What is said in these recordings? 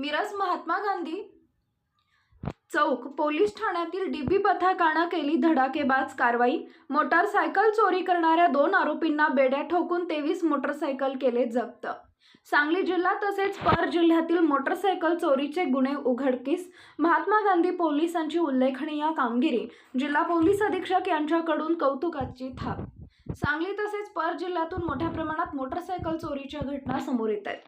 मिरज महात्मा गांधी चौक police ठाण्यातील dB पथकानं केली धडाकेबाज कारवाई. मोटारसायकल चोरी करणाऱ्या दोन आरोपींना बेड्या ठोकून तेवीस मोटरसायकल केले जप्त. सांगली जिल्हा तसेच पर जिल्ह्यातील मोटरसायकल चोरीचे गुन्हे उघडकीस. महात्मा गांधी पोलिसांची उल्लेखनीय कामगिरी. जिल्हा पोलीस अधीक्षक यांच्याकडून कौतुकाची थाप सांगली तसेच पर जिल्ह्यातून मोठ्या प्रमाणात मोटरसायकल चोरीच्या घटना समोर येत आहेत.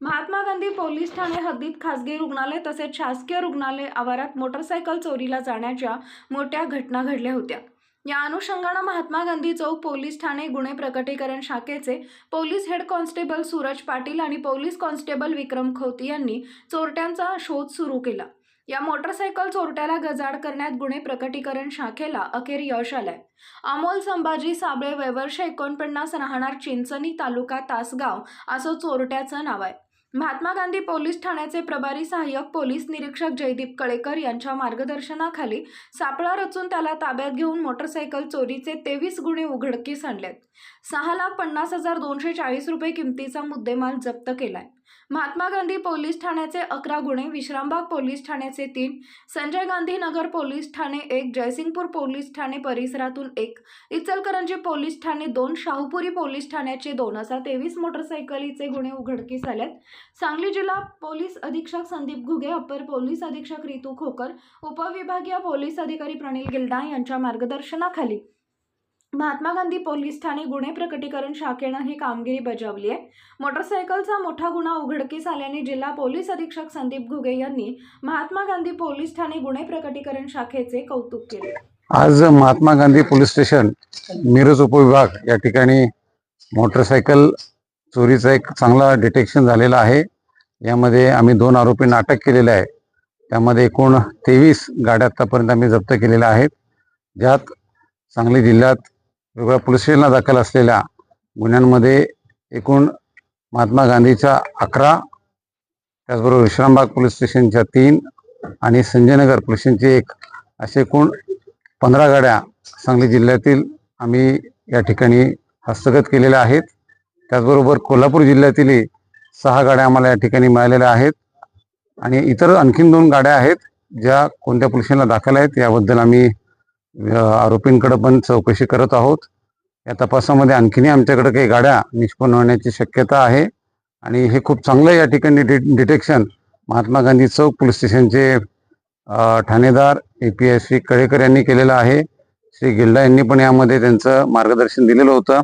महात्मा गांधी पोलीस ठाणे हद्दीत खासगी रुग्णालय तसेच शासकीय रुग्णालय आवारात मोटरसायकल चोरीला जाण्याच्या मोठ्या घटना घडल्या होत्या. या अनुषंगानं महात्मा गांधी चौक पोलीस ठाणे गुन्हे प्रकटीकरण शाखेचे police head constable Suraj Patil आणि पोलीस कॉन्स्टेबल विक्रम खोती यांनी चोरट्यांचा शोध सुरू केला. या मोटरसायकल चोरट्याला गजाड करण्यात गुन्हे प्रकटीकरण शाखेला अखेर यश आलंय. अमोल संभाजी साबळे वयवर्ष एकोणपन्नास राहणार चिंचणी तालुका तासगाव असं चोरट्याचं नाव आहे. महात्मा गांधी पोलीस ठाण्याचे प्रभारी सहाय्यक पोलीस निरीक्षक जयदीप कळेकर यांच्या मार्गदर्शनाखाली सापळा रचून त्याला ताब्यात घेऊन मोटरसायकल चोरीचे तेवीस गुन्हे उघडकीस आणलेत. सहा लाख पन्नास हजार दोनशे चाळीस रुपये किमतीचा मुद्देमाल जप्त केलाय. महात्मा गांधी पोलीस ठाण्याचे अकरा गुन्हे विश्रामबाग पोलीस ठाण्याचे तीन संजय गांधी नगर पोलीस ठाणे एक जयसिंगपूर पोलीस ठाणे परिसरातून एक इचलकरंजी पोलीस ठाणे दोन शाहूपुरी पोलीस ठाण्याचे दोन असा तेवीस मोटरसायकलीचे गुन्हे उघडकीस आलेत. सांगली जिल्हा पोलीस अधीक्षक संदीप घुगे अपर पोलीस अधीक्षक रितू खोकर उपविभागीय पोलीस अधिकारी प्रणिल गिल्डा यांच्या मार्गदर्शनाखाली महात्मा गांधी पोलीस ठाणे गुन्हे प्रकटीकरण शाखेनं ही कामगिरी बजावली आहे. मोटरसायकलचा मोठा गुन्हा उघडकीस आल्याने जिल्हा पोलीस अधीक्षक संदीप घुगे यांनी महात्मा गांधी पोलीस ठाणे गुन्हे प्रकटीकरण शाखेचे कौतुक केले. आज महात्मा गांधी पोलीस स्टेशन मिरज उपविभाग या ठिकाणी मोटरसायकल चोरीचा एक चांगला डिटेक्शन झालेला आहे. यामध्ये आम्ही दोन आरोपींना अटक केलेले आहे. त्यामध्ये एकूण तेवीस गाड्या आतापर्यंत आम्ही जप्त केलेल्या आहेत. ज्यात सांगली जिल्ह्यात वेगवेगळ्या पोलीस स्टेशनला दाखल असलेल्या गुन्ह्यांमध्ये एकूण महात्मा गांधीच्या अकरा त्याचबरोबर विश्रामबाग पोलीस स्टेशनच्या तीन आणि संजयनगर पोलीस स्टेशनची एक. असे एकूण पंधरा गाड्या सांगली जिल्ह्यातील आम्ही या ठिकाणी हस्तगत केलेल्या आहेत. त्याचबरोबर कोल्हापूर जिल्ह्यातीलही सहा गाड्या आम्हाला या ठिकाणी मिळालेल्या आहेत. आणि इतर आणखीन दोन गाड्या आहेत ज्या कोणत्या पोलिसांना दाखल आहेत याबद्दल आम्ही आरोपींकडे पण चौकशी करत आहोत. या तपासामध्ये आणखीनही आमच्याकडे काही गाड्या निष्पन्न होण्याची शक्यता आहे. आणि हे खूप चांगलं या ठिकाणी डि डिटेक्शन. महात्मा गांधी चौक पोलीस स्टेशनचे ठाणेदार A P S C Kalekar यांनी केलेलं आहे. श्री गिल्डा यांनी पण यामध्ये त्यांचं मार्गदर्शन दिलेलं होतं.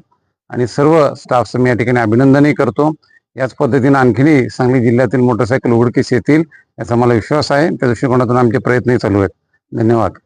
आणि सर्व स्टाफचं मी या ठिकाणी अभिनंदनही करतो. याच पद्धतीनं आणखीनही सांगली जिल्ह्यातील मोटरसायकल उघडकीस येतील याचा मला विश्वास आहे. त्या दृष्टिकोनातून आमचे प्रयत्नही चालू आहेत. धन्यवाद.